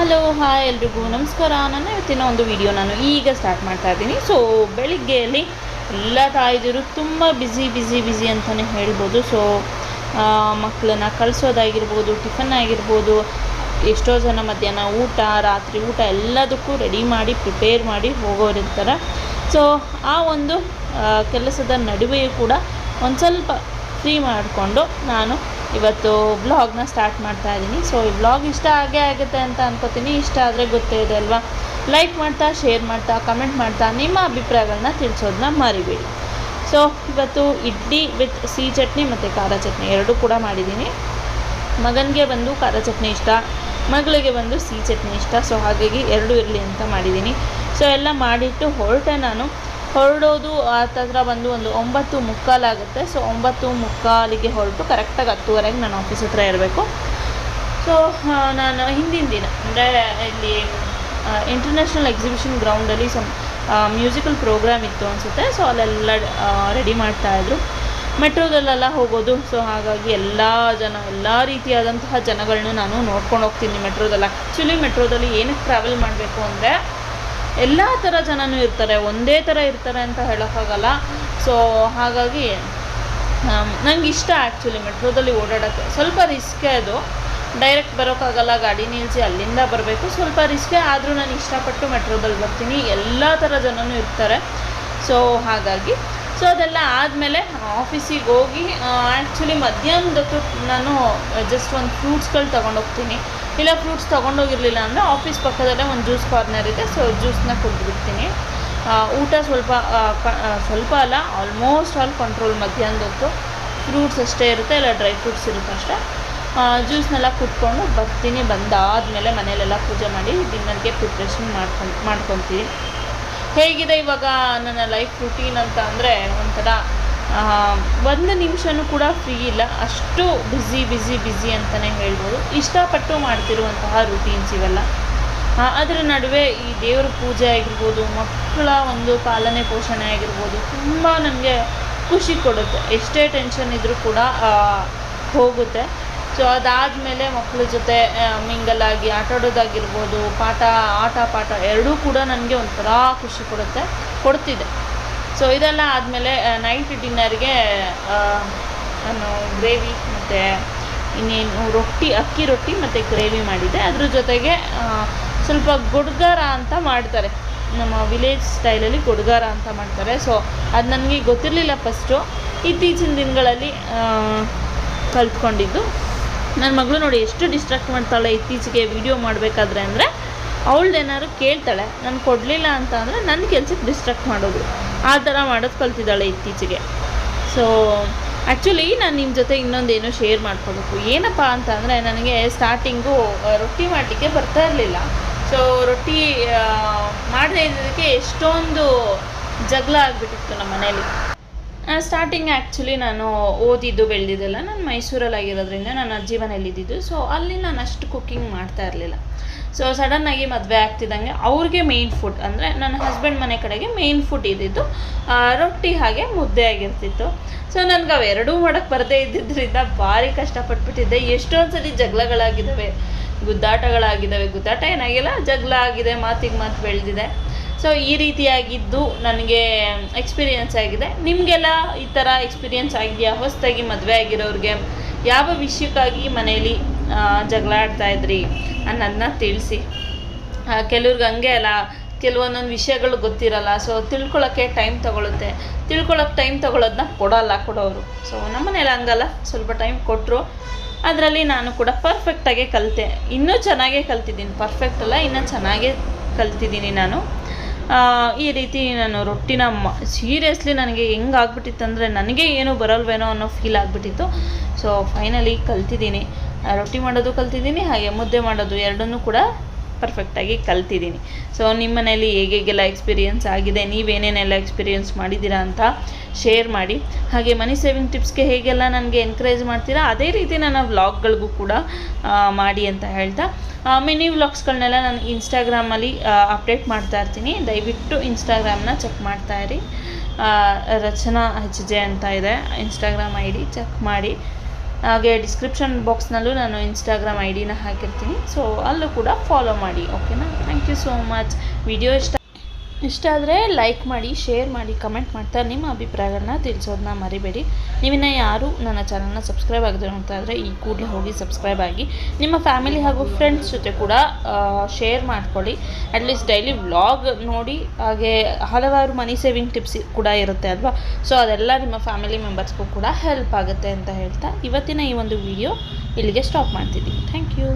Hello, hi ಎಲ್ರಿಗೂ ನಮಸ್ಕಾರ. ನಾನು ಇವತ್ತಿನ ಒಂದು ವಿಡಿಯೋ ನಾನು ಈಗ ಸ್ಟಾರ್ಟ್ ಮಾಡ್ತಾ ಇದ್ದೀನಿ. ಸೊ ಬೆಳಿಗ್ಗೆಯಲ್ಲಿ ಎಲ್ಲ ತಾಯಿದಿರು ತುಂಬ ಬ್ಯುಸಿ ಬ್ಯುಸಿ ಬ್ಯುಸಿ ಅಂತಲೇ ಹೇಳ್ಬೋದು. ಸೊ ಮಕ್ಕಳನ್ನ ಕಳಿಸೋದಾಗಿರ್ಬೋದು, ಟಿಫನ್ ಆಗಿರ್ಬೋದು, ಎಷ್ಟೋ ಜನ ಮಧ್ಯಾಹ್ನ ಊಟ, ರಾತ್ರಿ ಊಟ ಎಲ್ಲದಕ್ಕೂ ರೆಡಿ ಮಾಡಿ ಪ್ರಿಪೇರ್ ಮಾಡಿ ಹೋಗೋರಿರ್ತಾರೆ ಸೊ ಆ ಒಂದು ಕೆಲಸದ ನಡುವೆಯೂ ಕೂಡ ಒಂದು ಸ್ವಲ್ಪ ಫ್ರೀ ಮಾಡಿಕೊಂಡು ನಾನು ಇವತ್ತು ಬ್ಲಾಗ್ನ ಸ್ಟಾರ್ಟ್ ಮಾಡ್ತಾ ಇದ್ದೀನಿ ಸೊ ಈ ಬ್ಲಾಗ್ ಇಷ್ಟ ಆಗೇ ಆಗುತ್ತೆ ಅಂತ ಅನ್ಕೋತೀನಿ. ಇಷ್ಟ ಆದರೆ ಗೊತ್ತೇ ಇದೆ ಅಲ್ವಾ? ಲೈಕ್ ಮಾಡ್ತಾ ಶೇರ್ ಮಾಡ್ತಾ ಕಮೆಂಟ್ ಮಾಡ್ತಾ ನಿಮ್ಮ ಅಭಿಪ್ರಾಯಗಳನ್ನ ತಿಳಿಸೋದನ್ನ ಮರಿಬೇಡಿ. ಸೊ ಇವತ್ತು ಇಡ್ಲಿ ವಿತ್ ಸಿಹಿ ಚಟ್ನಿ ಮತ್ತು ಖಾರ ಚಟ್ನಿ ಎರಡೂ ಕೂಡ ಮಾಡಿದ್ದೀನಿ ಮಗನಿಗೆ ಬಂದು ಖಾರ ಚಟ್ನಿ ಇಷ್ಟ, ಮಗಳಿಗೆ ಬಂದು ಸಿಹಿ ಚಟ್ನಿ ಇಷ್ಟ. ಸೊ ಹಾಗಾಗಿ ಎರಡೂ ಇರಲಿ ಅಂತ ಮಾಡಿದ್ದೀನಿ ಸೊ ಎಲ್ಲ ಮಾಡಿಟ್ಟು ಹೊರಟೆ ನಾನು. ಹೊರಡೋದು ಹತ್ರ ಬಂದು ಒಂದು ಒಂಬತ್ತು ಮುಕ್ಕಾಲಾಗುತ್ತೆ. ಸೊ ಒಂಬತ್ತು ಮುಕ್ಕಾಲಿಗೆ ಹೊರಟು ಕರೆಕ್ಟಾಗಿ ಹತ್ತುವರೆಗೆ ನಾನು ಆಫೀಸ್ ಹತ್ರ ಇರಬೇಕು. ಸೊ ನಾನು ಹಿಂದಿನ ದಿನ, ಅಂದರೆ ಇಲ್ಲಿ ಇಂಟರ್ನ್ಯಾಷನಲ್ ಎಕ್ಸಿಬಿಷನ್ ಗ್ರೌಂಡಲ್ಲಿ ಸಮ್ ಮ್ಯೂಸಿಕಲ್ ಪ್ರೋಗ್ರಾಮ್ ಇತ್ತು ಅನಿಸುತ್ತೆ. ಸೊ ಅಲ್ಲೆಲ್ಲ ರೆಡಿ ಮಾಡ್ತಾಯಿದ್ರು ಮೆಟ್ರೋದಲ್ಲೆಲ್ಲ ಹೋಗೋದು. ಸೊ ಹಾಗಾಗಿ ಎಲ್ಲ ಜನ, ಎಲ್ಲ ರೀತಿಯಾದಂತಹ ಜನಗಳನ್ನ ನಾನು ನೋಡ್ಕೊಂಡು ಹೋಗ್ತೀನಿ ಮೆಟ್ರೋದಲ್ಲಿ. ಆ್ಯಕ್ಚುಲಿ ಮೆಟ್ರೋದಲ್ಲಿ ಏನಕ್ಕೆ ಟ್ರಾವೆಲ್ ಮಾಡಬೇಕು ಅಂದರೆ ಎಲ್ಲ ಥರ ಜನನು ಇರ್ತಾರೆ, ಒಂದೇ ಥರ ಇರ್ತಾರೆ ಅಂತ ಹೇಳೋಕ್ಕಾಗಲ್ಲ ಸೊ ಹಾಗಾಗಿ ನಂಗೆ ಇಷ್ಟ ಆ್ಯಕ್ಚುಲಿ ಮೆಟ್ರೋದಲ್ಲಿ ಓಡಾಡೋಕ್ಕೆ. ಸ್ವಲ್ಪ ರಿಸ್ಕೇ ಅದು. ಡೈರೆಕ್ಟ್ ಬರೋಕ್ಕಾಗಲ್ಲ ಗಾಡಿ ನಿಲ್ಲಿಸಿ ಅಲ್ಲಿಂದ ಬರಬೇಕು. ಸ್ವಲ್ಪ ರಿಸ್ಕೇ ಆದರೂ ನಾನು ಇಷ್ಟಪಟ್ಟು ಮೆಟ್ರೋದಲ್ಲಿ ಬರ್ತೀನಿ. ಎಲ್ಲ ಥರ ಜನನೂ ಇರ್ತಾರೆ. ಸೊ ಹಾಗಾಗಿ ಸೊ ಅದೆಲ್ಲ ಆದಮೇಲೆ ಆಫೀಸಿಗೆ ಹೋಗಿ ಆ್ಯಕ್ಚುಲಿ ಮಧ್ಯಾಹ್ನದೊತ್ತು ನಾನು ಜಸ್ಟ್ ಒಂದು ಫ್ರೂಟ್ಸ್ಗಳು ತೊಗೊಂಡೋಗ್ತೀನಿ. ಇಲ್ಲ ಫ್ರೂಟ್ಸ್ ತೊಗೊಂಡೋಗಿರಲಿಲ್ಲ ಅಂದರೆ ಆಫೀಸ್ ಪಕ್ಕದಲ್ಲೇ ಒಂದು ಜ್ಯೂಸ್ ಕಾರ್ನರ್ ಇದೆ ಸೊ ಜ್ಯೂಸ್ನ ಕುಡಿದ್ಬಿಡ್ತೀನಿ. ಊಟ ಸ್ವಲ್ಪ ಸ್ವಲ್ಪ ಅಲ್ಲ ಆಲ್ಮೋಸ್ಟ್ ಆಲ್ ಕಂಟ್ರೋಲ್ ಮಧ್ಯಾಹ್ನದೊತ್ತು. ಫ್ರೂಟ್ಸ್ ಅಷ್ಟೇ ಇರುತ್ತೆ, ಇಲ್ಲ ಡ್ರೈ ಫ್ರೂಟ್ಸ್ ಇರುತ್ತೆ ಅಷ್ಟೇ. ಜ್ಯೂಸ್ನೆಲ್ಲ ಕುಟ್ಕೊಂಡು ಬರ್ತೀನಿ, ಬಂದಾದಮೇಲೆ ಮನೇಲೆಲ್ಲ ಪೂಜೆ ಮಾಡಿ ಡಿನ್ನರ್ಗೆ ಪ್ರಿಪ್ರೇಷನ್ ಮಾಡ್ಕೊಂಡು, ಮಾಡ್ಕೊತೀನಿ. ಹೇಗಿದೆ ಇವಾಗ ನನ್ನ ಲೈಫ್ ರುಟೀನ್ ಅಂತ ಅಂದರೆ ಒಂಥರ ಒಂದು ನಿಮಿಷನೂ ಕೂಡ ಫ್ರೀ ಇಲ್ಲ. ಅಷ್ಟು ಬ್ಯುಸಿ ಬ್ಯುಸಿ ಬ್ಯುಸಿ ಅಂತಲೇ ಹೇಳ್ಬೋದು. ಇಷ್ಟಪಟ್ಟು ಮಾಡ್ತಿರುವಂತಹ ರುಟೀನ್ಸ್ ಇವೆಲ್ಲ. ಅದರ ನಡುವೆ ಈ ದೇವ್ರ ಪೂಜೆ ಆಗಿರ್ಬೋದು, ಮಕ್ಕಳ ಒಂದು ಪಾಲನೆ ಪೋಷಣೆ ಆಗಿರ್ಬೋದು, ತುಂಬ ನನಗೆ ಖುಷಿ ಕೊಡುತ್ತೆ. ಎಷ್ಟೇ ಟೆನ್ಷನ್ ಇದ್ದರೂ ಕೂಡ ಹೋಗುತ್ತೆ. ಸೊ ಅದಾದಮೇಲೆ ಮಕ್ಕಳ ಜೊತೆ ಮಿಂಗಲ್ ಆಗಿ ಆಟಾಡೋದಾಗಿರ್ಬೋದು ಪಾಠ, ಆಟ, ಪಾಠ ಎರಡೂ ಕೂಡ ನನಗೆ ಒಂಥರ ಖುಷಿ ಕೊಡುತ್ತೆ, ಕೊಡ್ತಿದೆ. ಸೊ ಇದೆಲ್ಲ ಆದಮೇಲೆ ನೈಟ್ ಡಿನ್ನರ್ಗೆ ನಾನು ಗ್ರೇವಿ ಮತ್ತು ಇನ್ನೇನು ರೊಟ್ಟಿ, ಅಕ್ಕಿ ರೊಟ್ಟಿ ಮತ್ತು ಗ್ರೇವಿ ಮಾಡಿದ್ದೆ. ಅದ್ರ ಜೊತೆಗೆ ಸ್ವಲ್ಪ ಗುಡ್ಗಾರ ಅಂತ ಮಾಡ್ತಾರೆ. ನಮ್ಮ ವಿಲೇಜ್ ಸ್ಟೈಲಲ್ಲಿ ಗುಡ್ಗಾರ ಅಂತ ಮಾಡ್ತಾರೆ. ಸೊ ಅದು ನನಗೆ ಗೊತ್ತಿರಲಿಲ್ಲ ಫಸ್ಟು ಇತ್ತೀಚಿನ ದಿನಗಳಲ್ಲಿ ಕಲ್ತ್ಕೊಂಡಿದ್ದು. ನನ್ನ ಮಗಳು ನೋಡಿ ಎಷ್ಟು ಡಿಸ್ಟ್ರಾಕ್ಟ್ ಮಾಡ್ತಾಳೆ ಇತ್ತೀಚೆಗೆ ವಿಡಿಯೋ ಮಾಡಬೇಕಾದ್ರೆ ಅಂದರೆ ಅವಳದೇನಾದ್ರು ಕೇಳ್ತಾಳೆ, ನಾನು ಕೊಡಲಿಲ್ಲ ಅಂತ ಅಂದರೆ ನನ್ನ ಕೆಲ್ಸಕ್ಕೆ ಡಿಸ್ಟ್ರಾಕ್ಟ್ ಮಾಡೋದು. ಆ ಥರ ಮಾಡೋದು ಕಲ್ತಿದ್ದಾಳೆ ಇತ್ತೀಚೆಗೆ. ಸೊ ಆ್ಯಕ್ಚುಲಿ ನಾನು ನಿಮ್ಮ ಜೊತೆ ಇನ್ನೊಂದು ಏನೋ ಶೇರ್ ಮಾಡ್ಕೋಬೇಕು. ಏನಪ್ಪ ಅಂತ ಅಂದರೆ ನನಗೆ ಸ್ಟಾರ್ಟಿಂಗು ರೊಟ್ಟಿ ಮಾಡಲಿಕ್ಕೆ ಬರ್ತಾ ಇರಲಿಲ್ಲ. ಸೊ ರೊಟ್ಟಿ ಮಾಡದೇ ಇದ್ದದಕ್ಕೆ ಎಷ್ಟೊಂದು ಜಗಳ ಆಗಿಬಿಟ್ಟಿತ್ತು ನಮ್ಮ ಮನೇಲಿ ಸ್ಟಾರ್ಟಿಂಗ್ ಆ್ಯಕ್ಚುಲಿ ನಾನು ಓದಿದ್ದು, ಬೆಳೆದಿದ್ದೆಲ್ಲ ನಾನು ಮೈಸೂರಲ್ಲಾಗಿರೋದ್ರಿಂದ ನನ್ನ ಅಜ್ಜಿ ಮನೇಲಿದ್ದಿದ್ದು ಸೊ ಅಲ್ಲಿ ನಾನು ಅಷ್ಟು ಕುಕ್ಕಿಂಗ್ ಮಾಡ್ತಾ ಇರಲಿಲ್ಲ. ಸೊ ಸಡನ್ನಾಗಿ ಮದುವೆ ಆಗ್ತಿದ್ದಂಗೆ ಅವ್ರಿಗೆ ಮೇಯ್ನ್ ಫುಡ್ ಅಂದರೆ ನನ್ನ ಹಸ್ಬೆಂಡ್ ಮನೆ ಕಡೆಗೆ ಮೇಯ್ನ್ ಫುಡ್ ಇದ್ದಿದ್ದು. ರೊಟ್ಟಿ ಹಾಗೆ ಮುದ್ದೆ ಆಗಿರ್ತಿತ್ತು. ಸೊ ನನಗೆ ಅವೆರಡೂ ಮಾಡೋಕ್ಕೆ ಬರದೇ ಇದ್ದಿದ್ದರಿಂದ ಭಾರಿ ಕಷ್ಟಪಟ್ಬಿಟ್ಟಿದ್ದೆ. ಎಷ್ಟೊಂದು ಸರಿ ಜಗಳಗಳಾಗಿದ್ದಾವೆ, ಗುದ್ದಾಟಗಳಾಗಿದ್ದಾವೆ. ಗುದ್ದಾಟ ಏನಾಗಿಲ್ಲ, ಜಗಳ ಆಗಿದೆ, ಮಾತಿಗೆ ಮಾತು ಬೆಳೆದಿದೆ. ಸೊ ಈ ರೀತಿಯಾಗಿದ್ದು ನನಗೆ ಎಕ್ಸ್ಪೀರಿಯೆನ್ಸ್ ಆಗಿದೆ. ನಿಮಗೆಲ್ಲ ಈ ಥರ ಎಕ್ಸ್ಪೀರಿಯೆನ್ಸ್ ಆಗಿದೆಯಾ? ಹೊಸದಾಗಿ ಮದುವೆ ಆಗಿರೋರಿಗೆ ಯಾವ ವಿಷಯಕ್ಕಾಗಿ ಮನೆಯಲ್ಲಿ ಜಗಳ ಆಡ್ತಾ ಇದ್ರಿ ಅನ್ನೋದನ್ನ ತಿಳಿಸಿ. ಕೆಲವ್ರಿಗೆ ಹಂಗೆ ಅಲ್ಲ, ಕೆಲವೊಂದೊಂದು ವಿಷಯಗಳು ಗೊತ್ತಿರಲ್ಲ ಸೊ ತಿಳ್ಕೊಳ್ಳೋಕ್ಕೆ ಟೈಮ್ ತೊಗೊಳುತ್ತೆ. ತಿಳ್ಕೊಳ್ಳೋಕೆ ಟೈಮ್ ತಗೊಳ್ಳೋದನ್ನ ಕೊಡೋಲ್ಲ ಕೊಡೋರು ಸೊ ನಮ್ಮನೇಲಿ ಹಂಗಲ್ಲ, ಸ್ವಲ್ಪ ಟೈಮ್ ಕೊಟ್ಟರು ಅದರಲ್ಲಿ ನಾನು ಕೂಡ ಪರ್ಫೆಕ್ಟಾಗೆ ಕಲಿತೆ. ಇನ್ನೂ ಚೆನ್ನಾಗೇ ಕಲ್ತಿದ್ದೀನಿ ಪರ್ಫೆಕ್ಟ್ ಅಲ್ಲ, ಇನ್ನೂ ಚೆನ್ನಾಗೇ ಕಲ್ತಿದ್ದೀನಿ ನಾನು. ಈ ರೀತಿ ನಾನು ರೊಟ್ಟಿನ ಮ ಸೀರಿಯಸ್ಲಿ ನನಗೆ ಹೆಂಗೆ ಆಗ್ಬಿಟ್ಟಿತ್ತು ಅಂದರೆ ನನಗೆ ಏನೂ ಬರಲ್ವೇನೋ ಅನ್ನೋ ಫೀಲ್ ಆಗಿಬಿಟ್ಟಿತ್ತು. ಸೊ ಫೈನಲಿ ಕಲ್ತಿದ್ದೀನಿ. ರೊಟ್ಟಿ ಮಾಡೋದು ಕಲ್ತಿದ್ದೀನಿ, ಹಾಗೆ ಮುದ್ದೆ ಮಾಡೋದು ಎರಡನ್ನೂ ಕೂಡ ಪರ್ಫೆಕ್ಟಾಗಿ ಕಲ್ತಿದ್ದೀನಿ. ಸೊ ನಿಮ್ಮ ಮನೇಲಿ ಹೇಗೆಲ್ಲ ಎಕ್ಸ್ಪೀರಿಯೆನ್ಸ್ ಆಗಿದೆ, ನೀವೇನೇನೆಲ್ಲ ಎಕ್ಸ್ಪೀರಿಯೆನ್ಸ್ ಮಾಡಿದ್ದೀರಾ ಅಂತ ಶೇರ್ ಮಾಡಿ. ಹಾಗೆ ಮನಿ ಸೇವಿಂಗ್ ಟಿಪ್ಸ್ಗೆ ಹೇಗೆಲ್ಲ ನನಗೆ ಎನ್ಕರೇಜ್ ಮಾಡ್ತೀರಾ, ಅದೇ ರೀತಿ ನನ್ನ ವ್ಲಾಗ್ಗಳಿಗೂ ಕೂಡ ಮಾಡಿ ಅಂತ ಹೇಳ್ತಾ. ಮಿನಿ ವ್ಲಾಗ್ಸ್ಗಳನ್ನೆಲ್ಲ ನಾನು ಇನ್ಸ್ಟಾಗ್ರಾಮಲ್ಲಿ ಅಪ್ಡೇಟ್ ಮಾಡ್ತಾ ಇರ್ತೀನಿ. ದಯವಿಟ್ಟು ಇನ್ಸ್ಟಾಗ್ರಾಮ್ನ ಚೆಕ್ ಮಾಡ್ತಾ ಇರಿ. ರಚನಾ ಹೆಚ್ ಜೆ ಅಂತ ಇದೆ. ಇನ್ಸ್ಟಾಗ್ರಾಮ್ ಐ ಡಿ ಚೆಕ್ ಮಾಡಿ. ಹಾಗೆ ಡಿಸ್ಕ್ರಿಪ್ಷನ್ ಬಾಕ್ಸ್ನಲ್ಲೂ ನಾನು ಇನ್ಸ್ಟಾಗ್ರಾಮ್ ಐ ಡಿನ ಹಾಕಿರ್ತೀನಿ. ಸೊ ಅಲ್ಲೂ ಕೂಡ ಫಾಲೋ ಮಾಡಿ ಓಕೆನಾ thank you so much video ಇಷ್ಟ ಇಷ್ಟ ಆದರೆ ಲೈಕ್ ಮಾಡಿ ಶೇರ್ ಮಾಡಿ ಕಮೆಂಟ್ ಮಾಡ್ತಾ ನಿಮ್ಮ ಅಭಿಪ್ರಾಯಗಳನ್ನ ತಿಳಿಸೋದನ್ನ ಮರಿಬೇಡಿ. ನೀವಿನ್ನ ಯಾರು ನನ್ನ ಚಾನಲ್ನ ಸಬ್ಸ್ಕ್ರೈಬ್ ಆಗಿದ್ರು ಅಂತ ಆದರೆ ಈ ಕೂಡಲೇ ಹೋಗಿ ಸಬ್ಸ್ಕ್ರೈಬ್ ಆಗಿ. ನಿಮ್ಮ ಫ್ಯಾಮಿಲಿ ಹಾಗೂ ಫ್ರೆಂಡ್ಸ್ ಜೊತೆ ಕೂಡ ಶೇರ್ ಮಾಡ್ಕೊಳ್ಳಿ. ಅಟ್ಲೀಸ್ಟ್ ಡೈಲಿ ವ್ಲಾಗ್ ನೋಡಿ, ಹಾಗೆ ಹಲವಾರು ಮನಿ ಸೇವಿಂಗ್ ಟಿಪ್ಸ್ ಕೂಡ ಇರುತ್ತೆ ಅಲ್ವಾ? ಸೊ ಅದೆಲ್ಲ ನಿಮ್ಮ ಫ್ಯಾಮಿಲಿ ಮೆಂಬರ್ಸ್ಗೂ ಕೂಡ ಹೆಲ್ಪ್ ಆಗುತ್ತೆ ಅಂತ ಹೇಳ್ತಾ ಇವತ್ತಿನ ಈ ಒಂದು ವಿಡಿಯೋ ಇಲ್ಲಿಗೆ ಸ್ಟಾಪ್ ಮಾಡ್ತಿದ್ದೀನಿ. Thank you